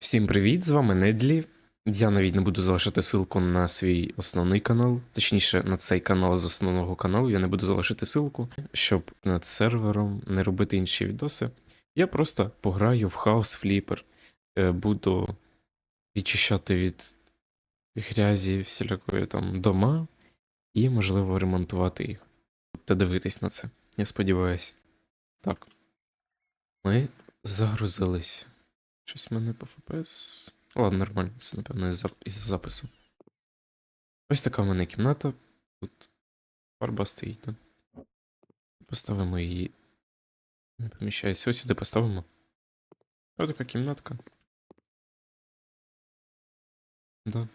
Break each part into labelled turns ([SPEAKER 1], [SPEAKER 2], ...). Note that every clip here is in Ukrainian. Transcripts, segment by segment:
[SPEAKER 1] Всім привіт, з вами Недлі. Я навіть не буду залишати ссылку на свій основний канал, точніше, на цей канал з основного каналу. Я не буду залишити ссылку, щоб над сервером не робити інші відоси. Я просто пограю в House Flipper, е, буду відчищати від грязі всілякої там дома і, можливо, ремонтувати їх. Та дивитись на це, я сподіваюся. Так. Ми загрузились. Щось в мене по FPS. Ладно, нормально, це, напевно, із запису. Ось така в мене кімната. Тут фарба стоїть, да? Поставимо її. Не поміщається. Ось сюди поставимо. Ось така кімнатка. Да.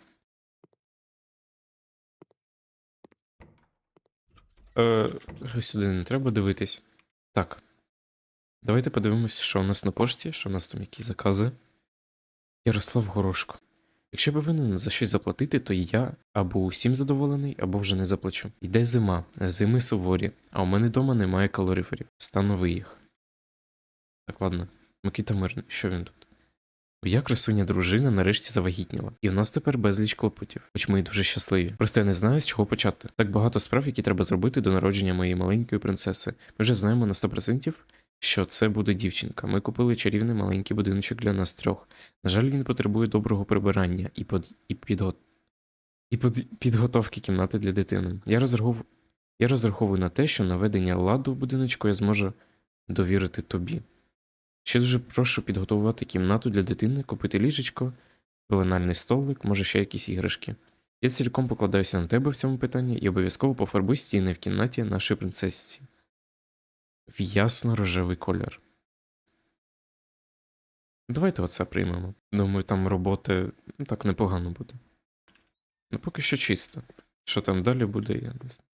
[SPEAKER 1] Е, сюди не треба дивитись. Так. Давайте подивимось, що у нас на пошті, що у нас там які закази. Ярослав Горошко. Якщо повинен за щось заплатити, то я або усім задоволений, або вже не заплачу. Йде зима, зими суворі, а у мене вдома немає калориферів. Встанови їх. Так, ладно. Микита Мирний, що він тут? Моя красуня дружина нарешті завагітніла, і в нас тепер безліч клопотів, хоч ми й дуже щасливі. Просто я не знаю, з чого почати. Так багато справ, які треба зробити до народження моєї маленької принцеси. Ми вже знаємо на 100%, що це буде дівчинка. Ми купили чарівний маленький будиночок для нас трьох. На жаль, він потребує доброго прибирання і, под... і, підго... і под... підготовки кімнати для дитини. Я, розрахов... я розраховую на те, що наведення ладу в будиночку я зможу довірити тобі. Ще дуже прошу підготувати кімнату для дитини, купити ліжечко, пеленальний столик, може ще якісь іграшки. Я цілком покладаюся на тебе в цьому питанні і обов'язково пофарбуй стіни в кімнаті нашої принцесці в ясно-рожевий колір. Давайте оце приймемо. Думаю, там роботи ну, так непогано буде. Ну, поки що чисто. Що там далі буде, я не знаю.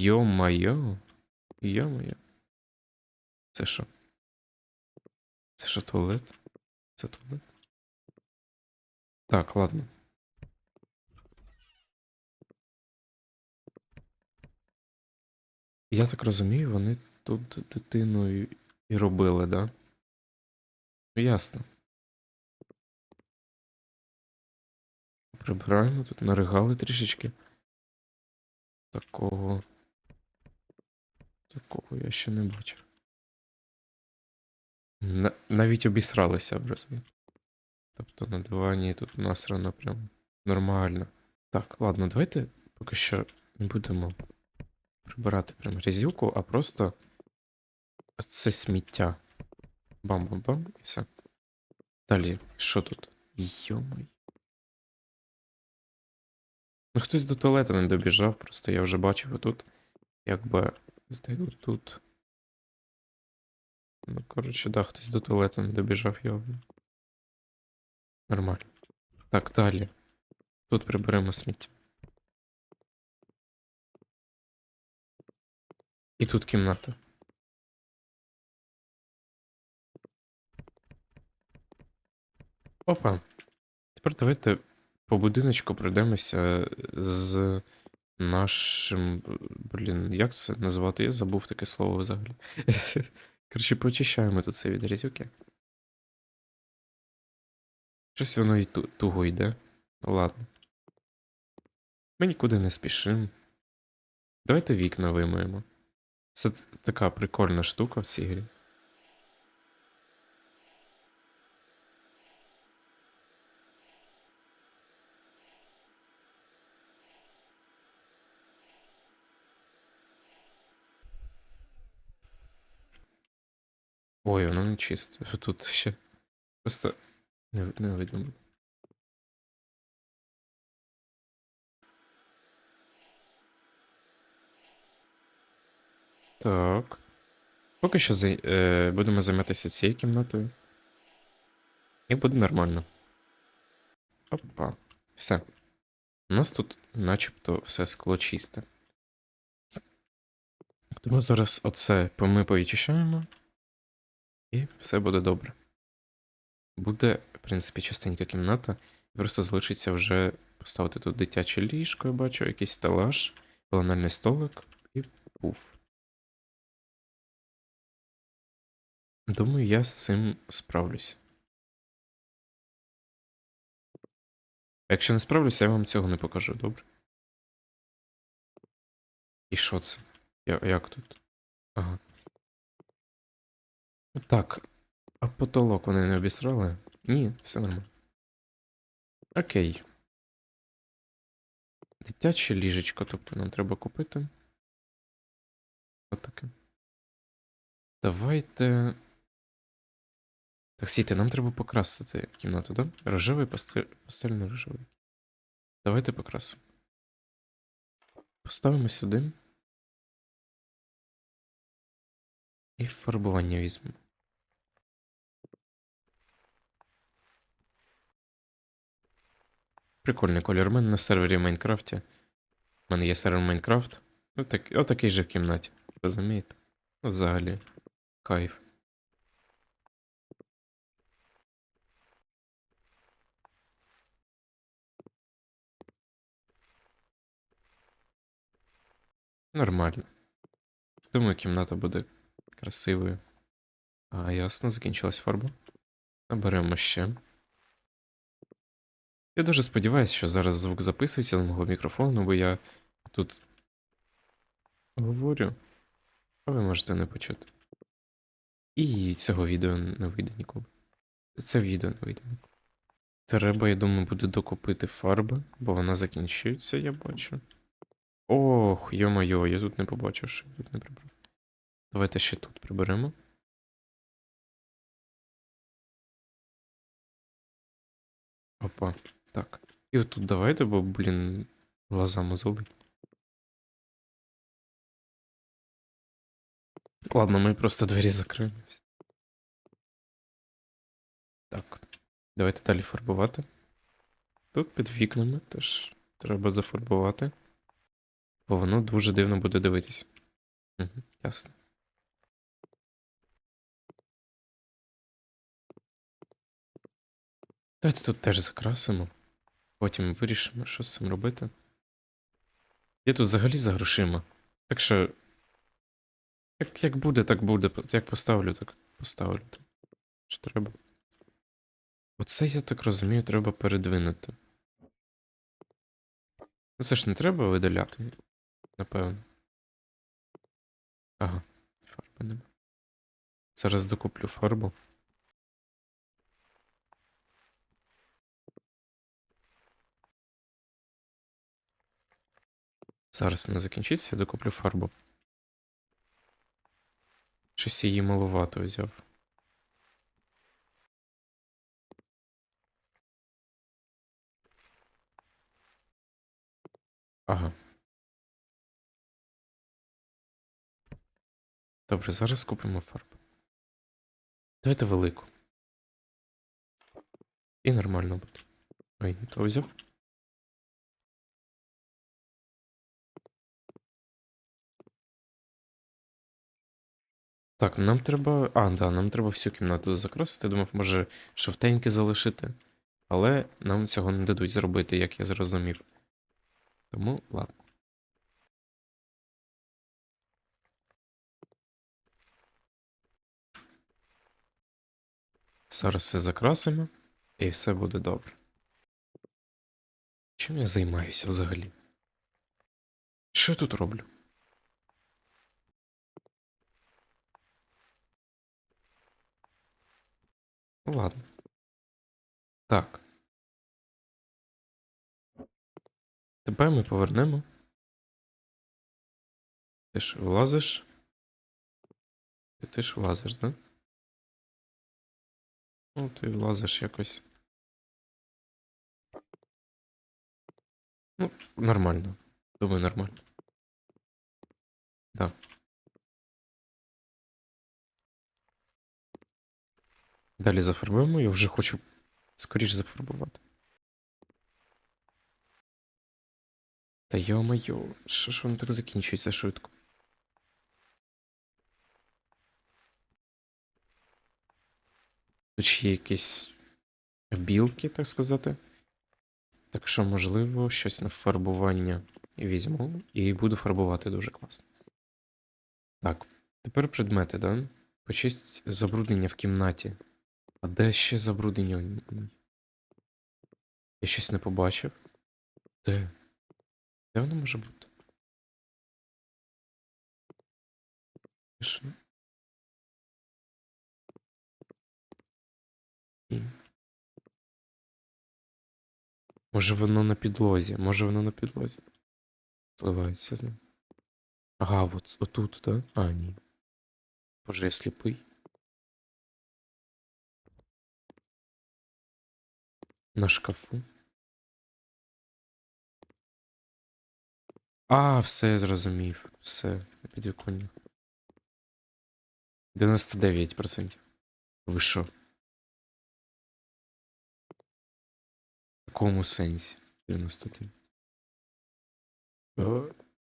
[SPEAKER 1] Йо-майо. Йо-майо. Це що? Це що туалет? Це туалет? Так, ладно. Я так розумію, вони тут дитину і- і робили, да? Ну, Ясно. Прибираємо тут, наригали трішечки. Такого. Такого я ще не бачив. На- навіть обісралися, розумієте? Тобто на дивані тут насрано прям нормально. Так, ладно, давайте поки що не будемо прибирати прям грязюку, а просто це сміття. Бам-бам-бам і все. Далі, що тут? Йомай. Ну, хтось до туалету не добіжав, просто я вже бачив отут, якби тут. Ну, коротше, да, хтось до туалету не добіжав, явно. Нормально. Так, далі. Тут приберемо сміття. І тут кімната. Опа. Тепер давайте по будиночку пройдемося з нашим. Блін, як це назвати? Я забув таке слово взагалі. Коротше, почищаємо тут це від грязюки. Щось воно і ту- туго йде. Ну ладно. Ми нікуди не спішимо. Давайте вікна вимиємо. Це така прикольна штука в цій грі. Ой, воно не чисте. Тут ще. Просто не, не видно. Так. Поки що зай- е, будемо займатися цією кімнатою. І буде нормально. Опа. Все. У нас тут начебто все скло чисте. Тому зараз оце ми повідчищаємо. І все буде добре. Буде, в принципі, частенька кімната. Просто залишиться вже поставити тут дитяче ліжко, я бачу, якийсь стелаж, пеленальний столик і пуф. Думаю, я з цим справлюсь. Якщо не справлюся, я вам цього не покажу, добре? І що це? Я, як тут? Ага. Так. А потолок вони не обісрали? Ні, все нормально. Окей. Дитяче ліжечко, тобто нам треба купити. Отаке. Давайте. Так, стійте, нам треба покрасити кімнату, да? Рожевий, пастель... пастельно-рожевий. Давайте покрасимо. Поставимо сюди. І фарбування візьмемо. Прикольний колір. У мене на сервері в Майнкрафті. У мене є сервер Майнкрафт. Ну, так, отакий же в кімнаті. Розумієте? Ну, взагалі. Кайф. Нормально. Думаю, кімната буде красивою. А, ясно, закінчилась фарба. Наберемо ще. Я дуже сподіваюся, що зараз звук записується з мого мікрофону, бо я тут говорю, а ви можете не почути. І цього відео не вийде ніколи. Це відео не вийде ніколи. Треба, я думаю, буде докупити фарби, бо вона закінчується, я бачу. Ох, йо-моє, я тут не побачив, що я тут не прибрав. Давайте ще тут приберемо. Опа, так. І отут давайте, бо, блін, глаза мозолить. Ладно, ми просто двері закриємо. Так. Давайте далі фарбувати. Тут під вікнами теж треба зафарбувати. Бо воно дуже дивно буде дивитись. Угу, ясно. Давайте тут теж закрасимо. Потім вирішимо, що з цим робити. Я тут взагалі за грошима. Так що. Як, як буде, так буде. Як поставлю, так поставлю. Що треба. Оце, я так розумію, треба передвинути. Ну це ж не треба видаляти, напевно. Ага, фарби нема. Зараз докуплю фарбу. Зараз не закінчиться, я докуплю фарбу. Щось її малувато взяв. Ага. Добре, зараз купимо фарбу. Давайте велику. І нормально буде. Ой, не то взяв. Так, нам треба. А, да, нам треба всю кімнату закрасити. Думав, може, шовтеньки залишити. Але нам цього не дадуть зробити, як я зрозумів. Тому, ладно. Зараз все закрасимо, і все буде добре. Чим я займаюся взагалі? Що я тут роблю? Ладно. Так. Тебе ми повернемо. Ти ж влазиш. Ти ж влазиш, да? Ну, ти влазиш якось. Ну, нормально. Думаю, нормально. Да. Далі зафарбуємо, я вже хочу скоріш зафарбувати. Та йо-моє, що ж воно так закінчується швидко? Тут ще є якісь білки, так сказати. Так що, можливо, щось на фарбування візьму і буду фарбувати дуже класно. Так, тепер предмети, да? Почисть забруднення в кімнаті. А де ще забруднення? Я щось не побачив. Де? Де воно може бути? Що? Може воно на підлозі, може воно на підлозі. Зливається з ним. Ага, от, отут? Да? А, ні. Боже, я сліпий. На шкафу. А, все, я зрозумів. Все, на підвіконні. 99%. Ви що? В якому сенсі? 99. Е,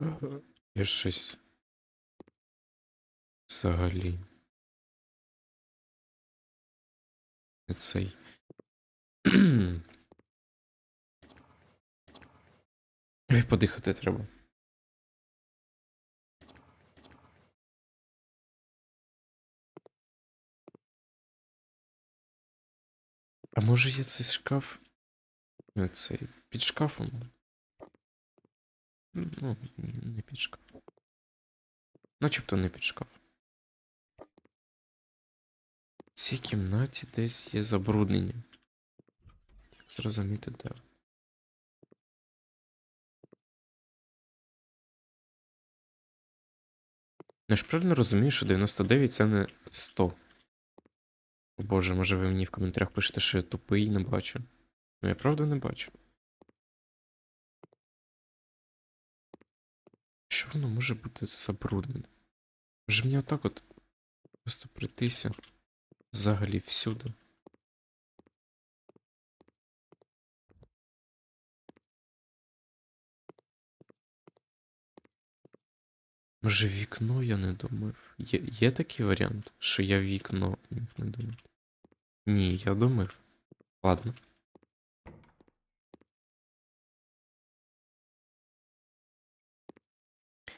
[SPEAKER 1] е, Я щось. Взагалі. Цей. Подихати треба. А може є цей шкаф? Ну, цей під шкафом? Ну, не під шкаф. Начебто не під шкаф. В цій кімнаті десь є забруднення. Як зрозуміти, де? Я ж правильно розумію, що 99 це не 100. О Боже, може ви мені в коментарях пишете, що я тупий не бачу. Ну я правда не бачу. Що воно може бути забруднене? Може мені отак от просто прийтися взагалі всюди. Може вікно я не думав. Є, є такий варіант, що я вікно не думати? Ні, я думав. Ладно.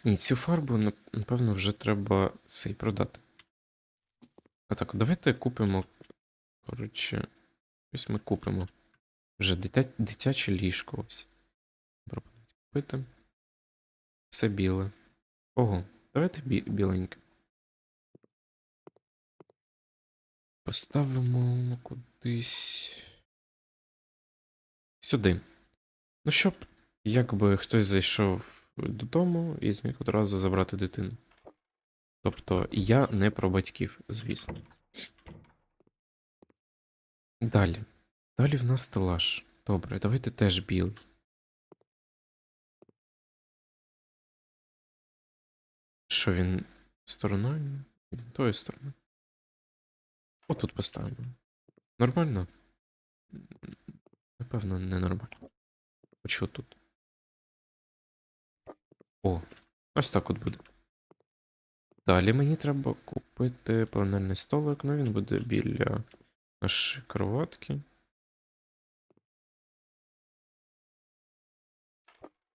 [SPEAKER 1] Ні, цю фарбу, напевно, вже треба цей продати. А так, давайте купимо. Коротше, ось ми купимо. Вже дитя... дитяче ліжко ось. Пропонують купити. Все біле. Ого, давайте бі... біленьке. Поставимо кудись. Сюди. Ну, щоб якби хтось зайшов додому і зміг одразу забрати дитину. Тобто я не про батьків, звісно. Далі. Далі в нас стелаж. Добре, давайте теж білий. Що він стороною? Він тою стороною. Отут поставимо. Нормально? Напевно, не нормально. Хоч тут. О, ось так от буде. Далі мені треба купити панельний столик, ну він буде біля нашої кроватки.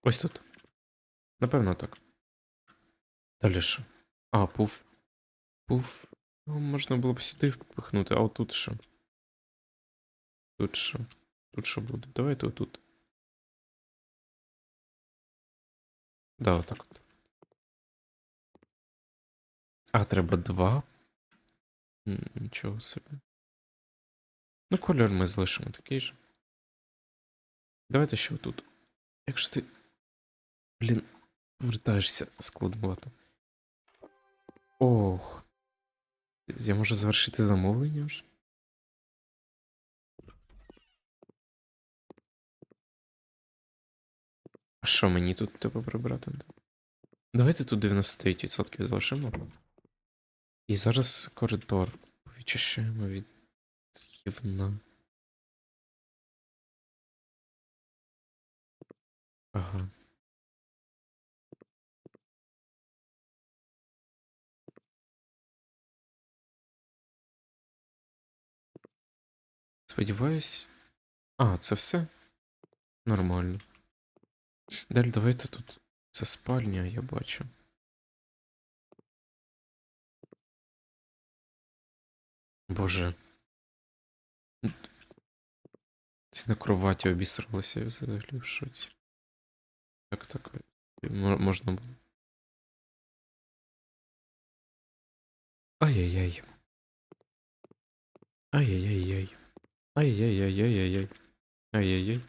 [SPEAKER 1] Ось тут. Напевно, так. Далі що? А, пуф. Пуф. Ну, можна було б сюди впихнути, а отут що? Тут що? Тут що буде? Давайте отут. Да, отак от. А, треба два. Нічого собі. Ну, кольор ми залишимо такий же. Давайте ще отут. Якщо ти. Блін, повертаєшся складновато. Ох. Я можу завершити замовлення вже? А що мені тут треба прибрати? Давайте тут 99% залишимо. І зараз коридор відчищаємо від гівна. Ага. Сподіваюсь. А, це все? Нормально. Далі давайте тут. Це спальня, я бачу. Боже. На кроваті обісралася я взагалі в шоці. Як так мо- можна було? Ай-яй-яй. Ай-яй-яй-яй. Ай-яй-яй-яй-яй-яй. Ай-яй-яй.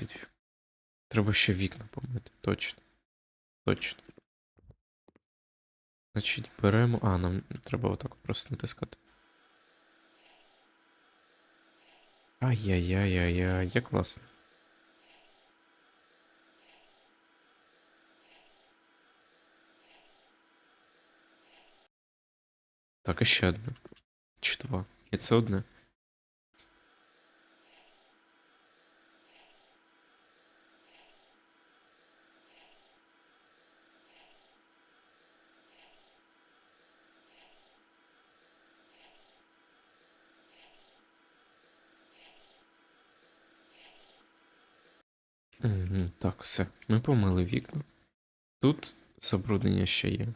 [SPEAKER 1] Підвів. Треба ще вікна помити. Точно. Точно. Значить, беремо. А, нам треба отак просто натискати. Ай-яй-яй-яй-яй, як класно. Так, і ще одне. Чи два. І це одне. Так, все. Ми помили вікна. Тут забруднення ще є.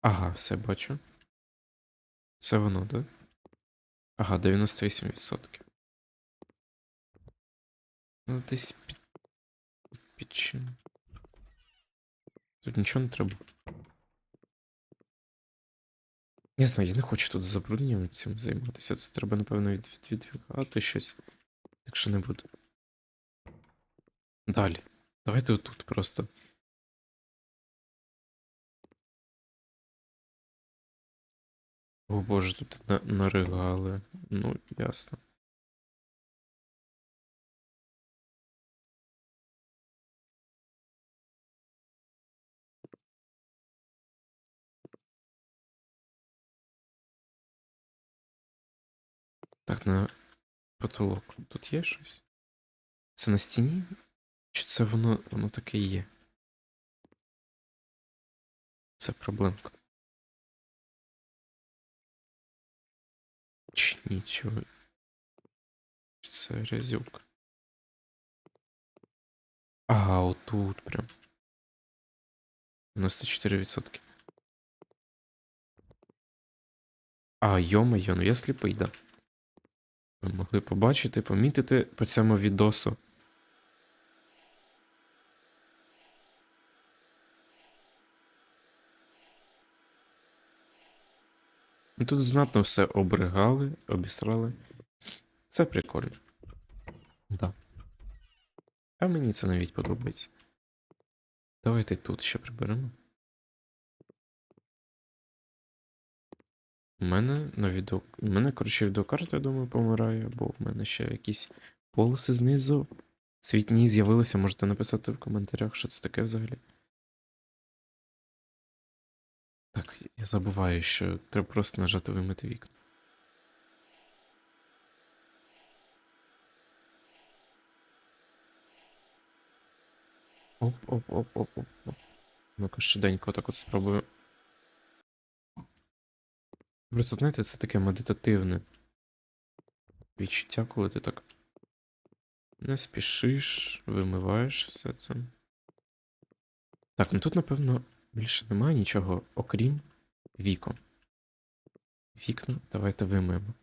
[SPEAKER 1] Ага, все бачу. Це воно, так? Ага, 98%. Ну, десь під, під чим. Тут нічого не треба. Я знаю, я не хочу тут забрудненням цим займатися. Це треба, напевно, від, від, відвікати щось. Так що не буду. Далі. Давайте отут просто. О боже, тут на, наригали. Ну, ясно. Так, на потолок. Тут є щось? Це на стіні? Чи це воно, воно таке є? Це проблемка. Чи нічого. Чи це грязюка? Ага, отут прям. 94%. А, йо-моє, ну я сліпий, да. Ви могли побачити, помітити по цьому відосу. Тут знатно все обригали, обісрали. Це прикольно. Да. А мені це навіть подобається. Давайте тут ще приберемо. У мене на відео. У мене, коротше, відеокарта, я думаю, помирає, бо в мене ще якісь полоси знизу. Світні з'явилися, можете написати в коментарях, що це таке взагалі. Так, я забуваю, що треба просто нажати вимити вікна. Оп, оп, оп, оп, оп, оп. Ну-ка, швиденько так от спробую. Просто знаєте, це таке медитативне відчуття, коли ти так не спішиш, вимиваєш все це. Так, ну тут, напевно, більше немає нічого, окрім вікон. Вікна давайте вимиємо.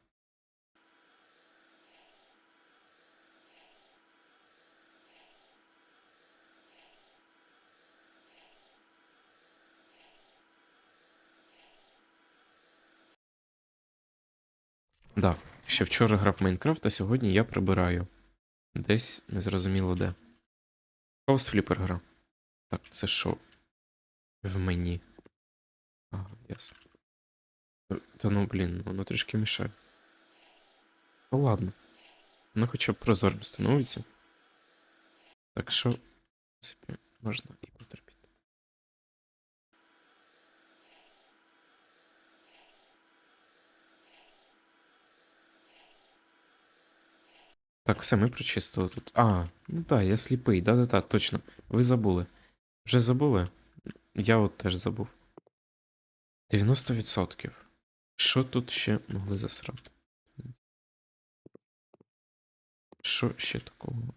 [SPEAKER 1] Да, ще вчора грав Майнкрафт, а сьогодні я прибираю. Десь незрозуміло де. Хаус Фліпер гра. Так, це що? В мені. Ага, ясно. Та- ну блін, воно трішки мішає. Ну ладно. Воно хоча б прозорим становиться. Так що, в принципі, можна і потерпіти. Так, все, ми прочистили тут. А, ну так, я сліпий, да-да-да, точно. Ви забули. Вже забули? Я от теж забув. 90%. Що тут ще могли засрати? Що ще такого?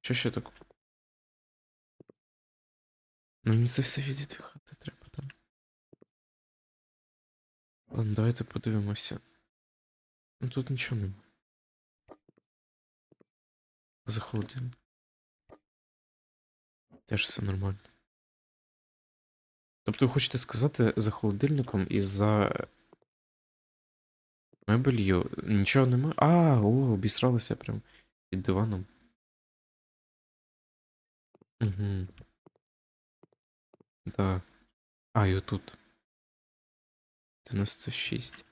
[SPEAKER 1] Що ще такого? Ну, мені це все відвідувати треба, так? Ладно, давайте подивимося. Ну тут нічого нема. За холодильник. Теж все нормально. Тобто ви хочете сказати, за холодильником і за мебелью нічого нема? А, о, обісралися прям під диваном. Угу. Да. А, і отут. 96.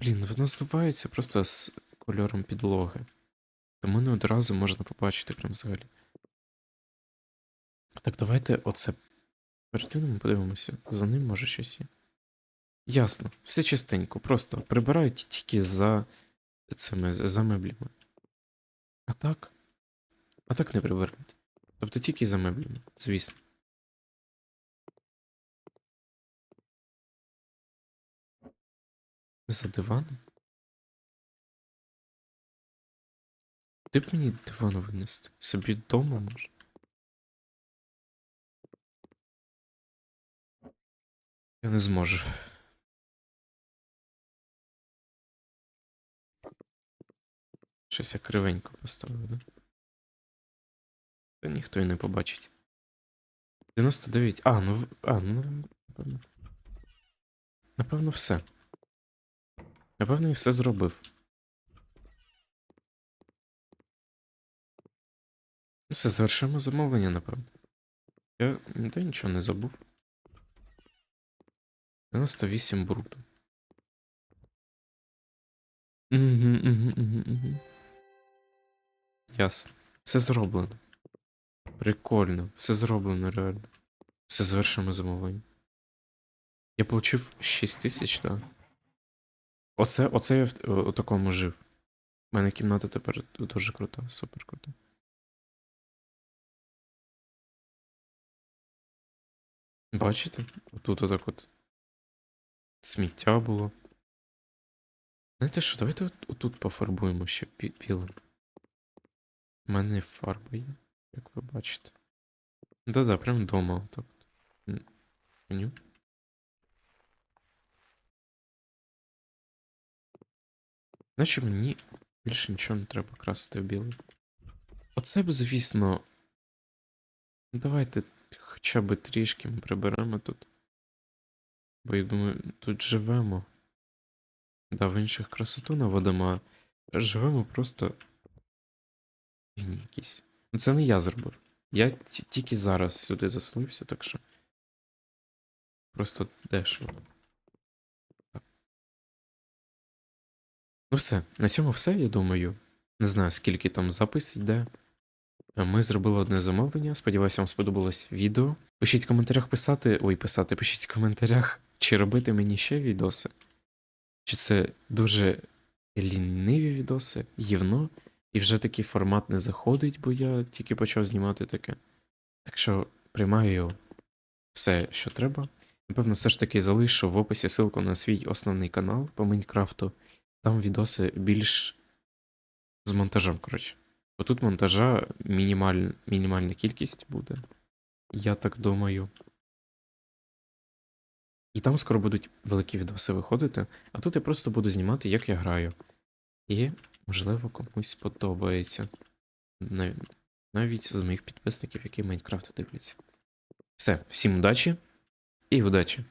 [SPEAKER 1] Блін, воно зливається просто з кольором підлоги. Тому не одразу можна побачити прям взагалі. Так, давайте оце перекинемо, подивимося. За ним може щось є. Ясно, все чистенько, просто прибирають тільки за цими за меблями. А так? А так не прибирають. Тобто тільки за меблями, звісно. За диваном? Ти б мені диван винести? Собі вдома може? Я не зможу. Щось я кривенько поставив, да? Та ніхто і не побачить. 99. А, ну. А, ну. Напевно. Напевно, все. Напевно, і все зробив. Ну, Все, завершимо замовлення, напевно. Я ніде нічого не забув. 98 бруду. Угу, угу, угу, угу. Ясно. Все зроблено. Прикольно. Все зроблено, реально. Все завершимо замовлення. Я получив 6 тисяч, так. Оце, оце я в, у такому жив. У мене кімната тепер дуже крута, супер крута. Бачите? Тут отак от сміття було. Знаєте що, давайте от, отут пофарбуємо ще білим. У мене фарба є, як ви бачите. Да-да, прям вдома отак. Меню. Наче мені більше нічого не треба красити в білий. Оце б, звісно. Давайте хоча б трішки приберемо тут. Бо я думаю, тут живемо. Да, в інших красоту наводимо, а живемо просто. Якісь. Ну це не я зробив. Я ті- тільки зараз сюди заселився, так що. Просто дешево. Ну все, на цьому все, я думаю. Не знаю, скільки там запис йде. Е, Ми зробили одне замовлення. Сподіваюся, вам сподобалось відео. Пишіть в коментарях писати. Ой, писати, пишіть в коментарях, чи робити мені ще відоси. Чи це дуже ліниві відоси, гівно, і вже такий формат не заходить, бо я тільки почав знімати таке. Так що приймаю все, що треба. Напевно, все ж таки залишу в описі ссылку на свій основний канал по Майнкрафту. Там відоси більш з монтажем, коротше. Бо тут монтажа мінімаль... мінімальна кількість буде. Я так думаю. І там скоро будуть великі відоси виходити, а тут я просто буду знімати, як я граю. І, можливо, комусь сподобається. Нав- Навіть з моїх підписників, які Майнкрафт дивляться. Все, всім удачі і удачі!